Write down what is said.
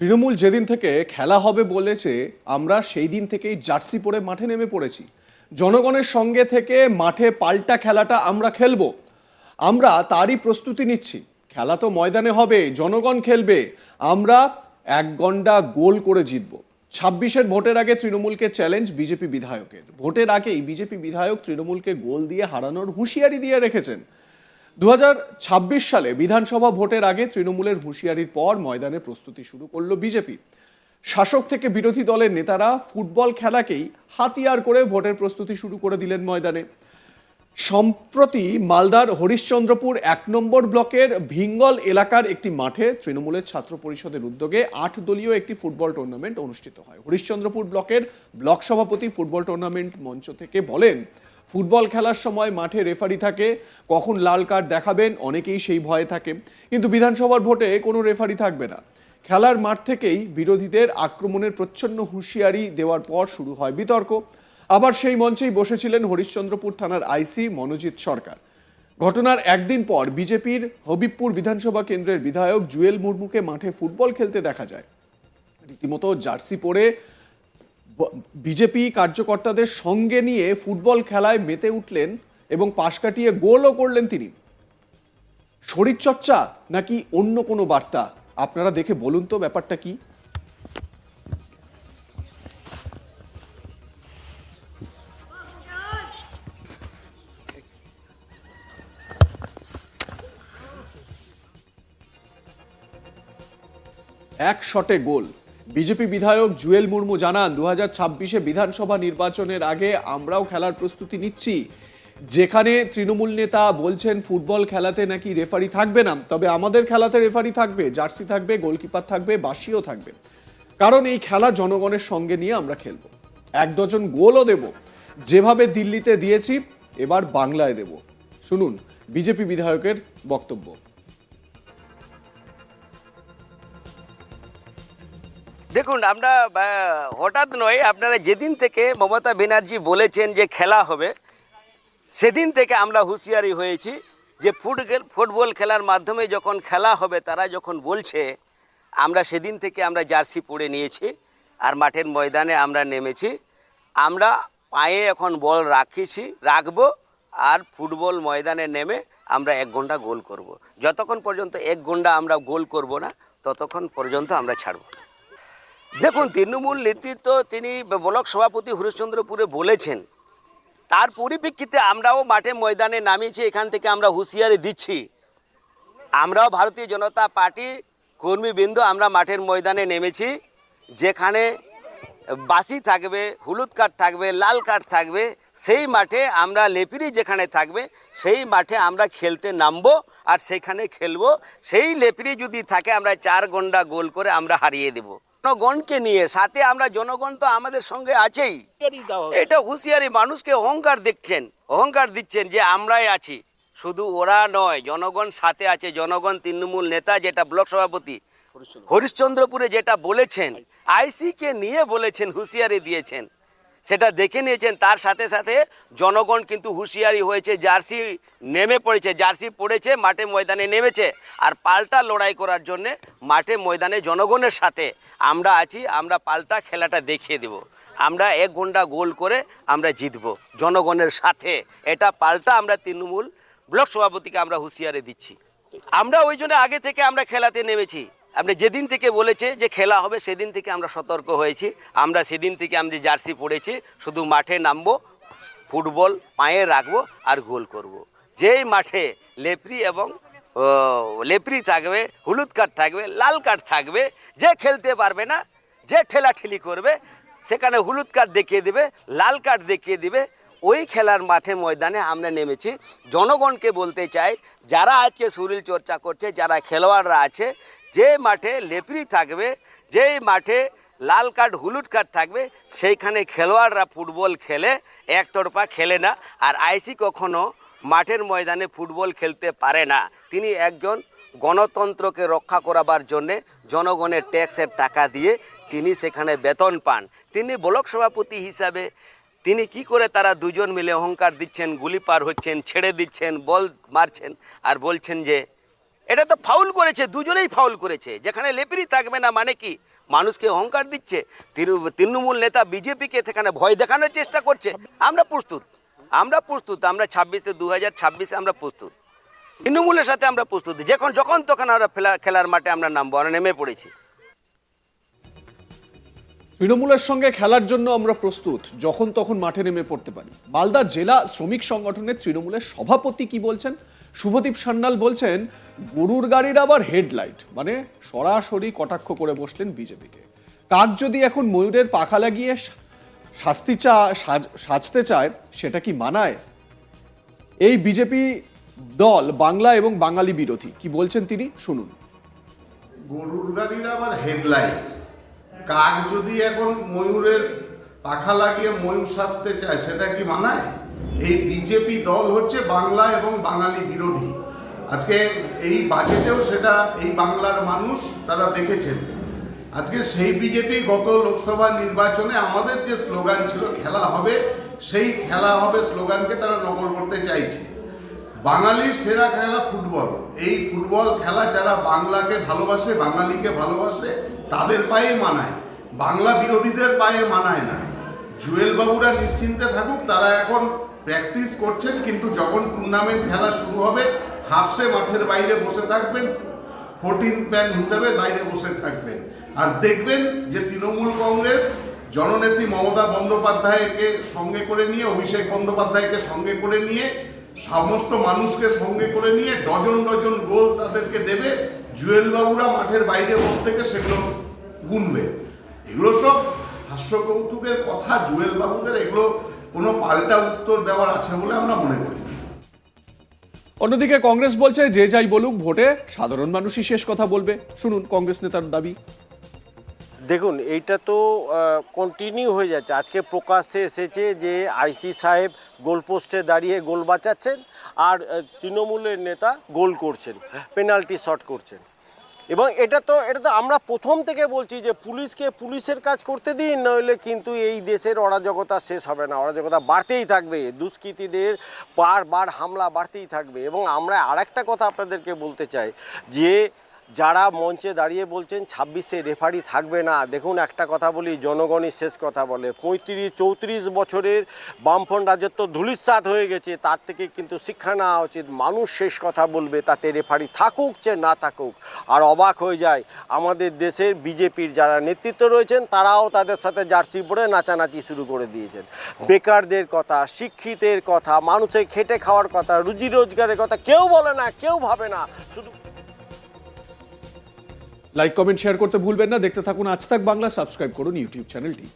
তৃণমূল যেদিন থেকে খেলা হবে বলেছে, আমরা সেই দিন থেকেই জার্সি পরে মাঠে নেমে পড়েছি। জনগণের সঙ্গে থেকে মাঠে পাল্টা খেলাটা আমরা খেলব। আমরা তারই প্রস্তুতি নিচ্ছি। খেলা তো ময়দানে হবে, জনগণ খেলবে। আমরা এক গন্ডা গোল করে জিতবো। ছাব্বিশের ভোটের আগে তৃণমূলকে চ্যালেঞ্জ বিজেপি বিধায়কের। ভোটের আগেই বিজেপি বিধায়ক তৃণমূলকে গোল দিয়ে হারানোর হুঁশিয়ারি দিয়ে রেখেছেন। দু হাজার ছাব্বিশ সালে বিধানসভা ভোটের আগে তৃণমূলের হুঁশিয়ারির পর ময়দানে প্রস্তুতি শুরু করল বিজেপি। শাসক থেকে বিরোধী দলের নেতারা ফুটবল খেলাকেই হাতিয়ার করে ভোটের প্রস্তুতি শুরু করে দিলেন ময়দানে। সম্প্রতি মালদার হরিশ্চন্দ্রপুর এক নম্বর ব্লকের ভিঙ্গল এলাকার একটি মাঠে তৃণমূলের ছাত্র পরিষদের উদ্যোগে আট দলীয় একটি ফুটবল টুর্নামেন্ট অনুষ্ঠিত হয়। হরিশ্চন্দ্রপুর ব্লকের ব্লক সভাপতি ফুটবল টুর্নামেন্ট মঞ্চ থেকে বলেন ফুটবল খেলার সময় মাঠে রেফারি থাকে, কখন লাল কার্ড দেখাবেন, অনেকেই সেই ভয়ে থাকে। কিন্তু বিধানসভার ভোটে কোনো রেফারি থাকবে না। খেলার মাঠ থেকেই বিরোধীদের আক্রমণের প্রচ্ছন্ন হুঁশিয়ারি দেওয়ার পর শুরু হয় বিতর্ক। আবার সেই মঞ্চেই বসেছিলেন হরিশ্চন্দ্রপুর থানার আইসি মনোজিৎ সরকার। ঘটনার একদিন পর বিজেপির হবিবপুর বিধানসভা কেন্দ্রের বিধায়ক জুয়েল মুর্মুকে মাঠে ফুটবল খেলতে দেখা যায়। রীতিমতো জার্সি পরে বিজেপি কার্যকর্তাদের সঙ্গে নিয়ে ফুটবল খেলায় মেতে উঠলেন এবং পাশ কাটিয়ে গোলও করলেন তিনি। শরীরচর্চা নাকি অন্য কোনো বার্তা? আপনারা দেখে বলুন তো ব্যাপারটা কি? এক শটে গোল। বিজেপি বিধায়ক জুয়েল মুর্মু জানান দু হাজার ছাব্বিশে বিধানসভা নির্বাচনের আগে আমরাও খেলার প্রস্তুতি নিচ্ছি। যেখানে তৃণমূল নেতা বলছেন, ফুটবল খেলাতে নাকি রেফারি থাকবে না। তবে আমাদের খেলাতে রেফারি থাকবে, জার্সি থাকবে, গোলকিপার থাকবে বাসিও থাকবে। কারণ এই খেলা জনগণের সঙ্গে নিয়ে আমরা খেলব। এক ডজন গোলও দেব। যেভাবে দিল্লিতে দিয়েছি, এবার বাংলায় দেব। শুনুন বিজেপি বিধায়কের বক্তব্য। দেখুন, আমরা হঠাৎ নয়, আপনারা যেদিন থেকে মমতা ব্যানার্জি বলেছেন যে খেলা হবে, সেদিন থেকে আমরা হুঁশিয়ারি হয়েছি যে ফুটবল ফুটবল খেলার মাধ্যমে যখন খেলা হবে, তারা যখন বলছে, আমরা সেদিন থেকে আমরা জার্সি পরে নিয়েছি আর মাঠের ময়দানে আমরা নেমেছি আমরা পায়ে এখন বল রাখিছি, রাখব আর ফুটবল ময়দানে নেমে আমরা এক ঘণ্টা গোল করব। যতক্ষণ পর্যন্ত এক ঘণ্টা আমরা গোল করব না, ততক্ষণ পর্যন্ত আমরা ছাড়বো না। দেখুন, তৃণমূল নেতৃত্ব তিনি ব্লক সভাপতি হরিশ্চন্দ্রপুরে বলেছেন, তার পরিপ্রেক্ষিতে আমরাও মাঠে ময়দানে নামিয়েছি, এখান থেকে আমরা হুঁশিয়ারি দিচ্ছি। আমরাও ভারতীয় জনতা পার্টি কর্মীবৃন্দ আমরা মাঠের ময়দানে নেমেছি, যেখানে বাসি থাকবে, হলুদ কাঠ থাকবে, লাল কাঠ থাকবে, সেই মাঠে আমরা লেপিরি যেখানে থাকবে, সেই মাঠে আমরা খেলতে নামবো আর সেখানে খেলব। সেই লেপিরি যদি থাকে, আমরা চার গন্ডা গোল করে আমরা হারিয়ে দেব। জনগণকে নিয়ে সাথে আমরা জনগণ তো আমাদের সঙ্গে আছেই। এটা হুঁশিয়ারি মানুষকে অহংকার দেখছেন অহংকার দিচ্ছেন যে আমরাই আছি। শুধু ওরা নয় জনগণ সাথে আছে জনগণ তৃণমূল নেতা যেটা ব্লক সভাপতি হরিশ্চন্দ্রপুরে। যেটা বলেছেন আইসিকে নিয়ে বলেছেন হুঁশিয়ারি দিয়েছেন। সেটা দেখে নিয়েছেন। তার সাথে সাথে জনগণ কিন্তু হুঁশিয়ারি হয়েছে, জার্সি নেমে পড়েছে, জার্সি পড়েছে, মাঠে ময়দানে নেমেছে। আর পাল্টা লড়াই করার জন্যে মাঠে ময়দানে জনগণের সাথে আমরা আছি, আমরা পাল্টা খেলাটা দেখিয়ে দেব। আমরা এক ঘণ্টা গোল করে আমরা জিতব জনগণের সাথে। এটা পাল্টা আমরা তৃণমূল ব্লক সভাপতিকে আমরা হুঁশিয়ারি দিচ্ছি। আমরা ওই জন্য আগে থেকে আমরা খেলাতে নেমেছি। আপনি যেদিন থেকে বলেছে যে খেলা হবে, সেদিন থেকে আমরা সতর্ক হয়েছি আমরা সেদিন থেকে আমরা জার্সি পড়েছি শুধু মাঠে নামবো, ফুটবল পায়ে রাখব আর গোল করব। যেই মাঠে লেপ্রি এবং লেপ্রি থাকবে, হলুদ কার্ড থাকবে, লাল কার্ড থাকবে, যে খেলতে পারবে না, যে ঠেলাঠেলি করবে, সেখানে হলুদ কার্ড দেখিয়ে দেবে, লাল কার্ড দেখিয়ে দিবে ওই খেলার মাঠে ময়দানে আমরা নেমেছি। জনগণকে বলতে চাই, যারা আজকে শরীর চর্চা করছে, যারা খেলোয়াড়রা আছে, যে মাঠে লেপরি থাকবে, যেই মাঠে লাল কার্ড, হলুদ কার্ড থাকবে, সেইখানে খেলোয়াড়রা ফুটবল খেলে, একতরফা খেলে না। আর আইসি কখনো মাঠের ময়দানে ফুটবল খেলতে পারে না। তিনি একজন গণতন্ত্রকে রক্ষা করাবার জন্যে জনগণের ট্যাক্সের টাকা দিয়ে তিনি সেখানে বেতন পান। তিনি ব্লক সভাপতি হিসাবে তিনি কি করে তারা দুজন মিলে অহংকার দিচ্ছেন, গুলি পার হচ্ছেন, ছেড়ে দিচ্ছেন, বল মারছেন আর বলছেন যে, এটা তো ফাউল করেছে, দুজনেই ফাউল করেছে। যেখানে লেপিরি থাকবে না মানে কি? মানুষকে অহংকার দিচ্ছে। তৃণমূল নেতা বিজেপিকে সেখানে ভয় দেখানোর চেষ্টা করছে। আমরা প্রস্তুত। আমরা প্রস্তুত। আমরা ছাব্বিশে দু হাজার ছাব্বিশে আমরা প্রস্তুত। তৃণমূলের সাথে আমরা প্রস্তুত। যখন যখন তখন আমরা খেলার মাঠে আমরা নামবো। আমরা নেমে পড়েছি। তৃণমূলের সঙ্গে খেলার জন্য আমরা প্রস্তুত, যখন তখন মাঠে নেমে পড়তে পারি। মালদা জেলা শ্রমিক সংগঠনের তৃণমূলের সভাপতি কি বলছেন? শুভদীপ সান্যাল বলছেন, গরুর গাড়ির আবার হেডলাইট মানে সরাসরি কটাক্ষ করে বসলেন বিজেপিকে। কাক যদি এখন ময়ূরের পাখা লাগিয়ে শাস্তি চা, সাজ- সাজতে চায়, সেটা কি মানায়? এই বিজেপি দল বাংলা এবং বাঙালি বিরোধী, কি বলছেন তিনি? শুনুন। গরুর গাড়ির আবার হেডলাইট। কাক যদি এখন ময়ূরের পাখা লাগিয়ে ময়ূর সাজতে চায়, সেটা কি মানায়? এই বিজেপি দল হচ্ছে বাংলা এবং বাঙালি বিরোধী। আজকে এই বাজেটেও সেটা, এই বাংলার মানুষ তারা দেখেছেন। আজকে সেই বিজেপি গত লোকসভা নির্বাচনে আমাদের যে স্লোগান ছিল, খেলা হবে সেই খেলা হবে স্লোগানকে তারা নকল করতে চাইছে। বাঙালির সেরা খেলা ফুটবল। এই ফুটবল খেলা যারা বাংলাকে ভালোবাসে, বাঙালিকে ভালোবাসে, তাদের পায়ে মানায়। বাংলা বিরোধীদের পায়ে মানায় না। জুয়েল বাবুরা নিশ্চিন্তে থাকুক, তারা এখন প্র্যাকটিস করছেন, কিন্তু যখন টুর্নামেন্ট খেলা শুরু হবে, হাফসে মাঠের বাইরে বসে থাকবেন ফোরটিন প্যান হিসাবে বাইরে বসে থাকবেন। আর দেখবেন যে তৃণমূল কংগ্রেস, জননেত্রী মমতা বন্দ্যোপাধ্যায়কে সঙ্গে করে নিয়ে, অভিষেক বন্দ্যোপাধ্যায়কে সঙ্গে করে নিয়ে সমস্ত মানুষকে সঙ্গে করে নিয়ে ডজন ডজন গোল তাদেরকে দেবে জুয়েল বাবুরা মাঠের বাইরে বসে থেকে সেগুলো গুনবে। এগুলো সব হাস্য কৌতুকের কথা জুয়েল বাবুদের এগুলো কোনো পাল্টা উত্তর দেওয়ার আছে বলে আমরা মনে করি। অন্যদিকে কংগ্রেস বলছে, যে যাই বলুক, ভোটে সাধারণ মানুষই শেষ কথা বলবে। শুনুন কংগ্রেস নেতার দাবি। দেখুন, এইটা তো কন্টিনিউ হয়ে যাচ্ছে। আজকে প্রকাশ্যে এসেছে যে আইসি সাহেব গোলপোস্টে দাঁড়িয়ে গোল বাঁচাচ্ছেন আর তৃণমূলের নেতা গোল করছেন পেনাল্টি শট করছেন। এবং এটা তো এটা তো আমরা প্রথম থেকে বলছি যে পুলিশকে পুলিশের কাজ করতে দিন, নইলে কিন্তু এই দেশের অরাজকতা শেষ হবে না। অরাজকতা বাড়তেই থাকবে, দুষ্কৃতীদের বারবার হামলা বাড়তেই থাকবে। এবং আমরা আরেকটা কথা আপনাদেরকে বলতে চাই যে যারা মঞ্চে দাঁড়িয়ে বলছেন, ছাব্বিশে রেফারি থাকবে না। দেখুন, একটা কথা বলি, জনগণই শেষ কথা বলে। পঁয়ত্রিশ, চৌত্রিশ বছরের বামফ্রন্ট রাজত্ব ধুলিস্বাত হয়ে গেছে, তার থেকে কিন্তু শিক্ষা নেওয়া উচিত। মানুষ শেষ কথা বলবে, তাতে রেফারি থাকুক যে না থাকুক। আর অবাক হয়ে যায়, আমাদের দেশের বিজেপির যারা নেতৃত্ব রয়েছেন, তারাও তাদের সাথে জার্সি পরে নাচানাচি শুরু করে দিয়েছেন। বেকারদের কথা, শিক্ষিতের কথা, মানুষের খেটে খাওয়ার কথা, রুজি রোজগারের কথা কেউ বলে না, কেউ ভাবে না। শুধু লাইক কমেন্ট শেয়ার করতে ভুলবেন না। দেখতে থাকুন আজ তাক বাংলা। সাবস্ক্রাইব করুন ইউটিউব চ্যানেলটি